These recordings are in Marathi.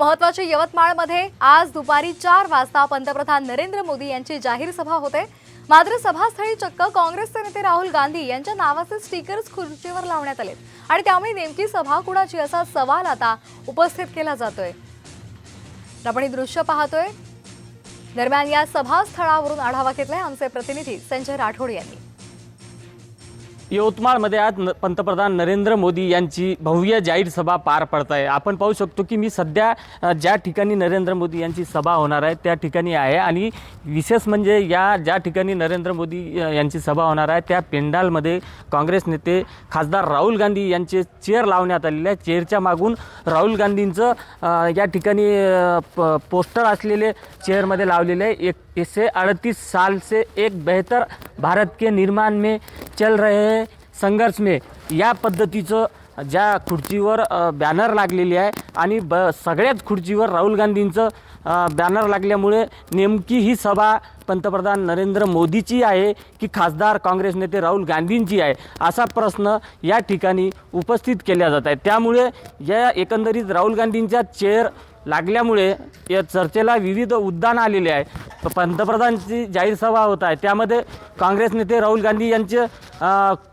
महत्त्वाचे यवतमाळमध्ये आज दुपारी चार वाजता पंतप्रधान नरेंद्र मोदी यांची जाहीर सभा होते. मात्र सभास्थळी चक्क काँग्रेसचे नेते राहुल गांधी यांच्या नावाचे स्टिकर्स खुर्चीवर लावण्यात आले आणि त्यामुळे नेमकी सभा कुणाची असा सवाल आता उपस्थित केला जातोय. आपण हे दृश्य पाहतोय. दरम्यान या सभास्थळावरून आढावा घेतलाय आमचे प्रतिनिधी संजय राठोड यांनी. यवतमाळमध्ये आज न पंतप्रधान नरेंद्र मोदी यांची भव्य जाहीर सभा पार पडत आहे आपण पाहू शकतो की मी सध्या ज्या ठिकाणी नरेंद्र मोदी यांची सभा होणार आहे त्या ठिकाणी आहे. आणि विशेष म्हणजे या ज्या ठिकाणी नरेंद्र मोदी यांची सभा होणार आहे त्या पेंडालमध्ये काँग्रेस नेते खासदार राहुल गांधी यांचे चेअर लावण्यात आलेले आहे चेअरच्या मागून राहुल गांधींचं या ठिकाणी प पोस्टर असलेले चेअरमध्ये लावलेले आहे. एक एकशे अड़तीस साल से एक बेहतर भारत के निर्माण में चल रहे संघर्ष में. या पद्धतीचं ज्या खुर्चीवर बॅनर लागलेली आहे आणि ब सगळ्याच खुर्चीवर राहुल गांधींचं बॅनर लागल्यामुळे नेमकी ही सभा पंतप्रधान नरेंद्र मोदीची आहे की खासदार काँग्रेस नेते राहुल गांधींची आहे असा प्रश्न या ठिकाणी उपस्थित केला जात आहे त्यामुळे या एकंदरीत राहुल गांधींच्या चेअर लागल्यामुळे या चर्चेला विविध उद्दान आलेले आहे. पंतप्रधानची जाहीर सभा होत आहे. त्यामध्ये काँग्रेस नेते राहुल गांधी यांचे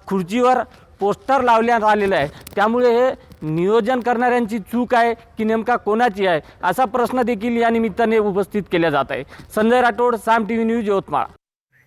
खुर्चीवर पोस्टर लावण्यात आलेलं आहे. त्यामुळे हे नियोजन करणाऱ्यांची चूक आहे की नेमका कोणाची आहे असा प्रश्न देखील या निमित्ताने उपस्थित केला जात आहे. Sanjay Rathod Saam T V news Yavatmal.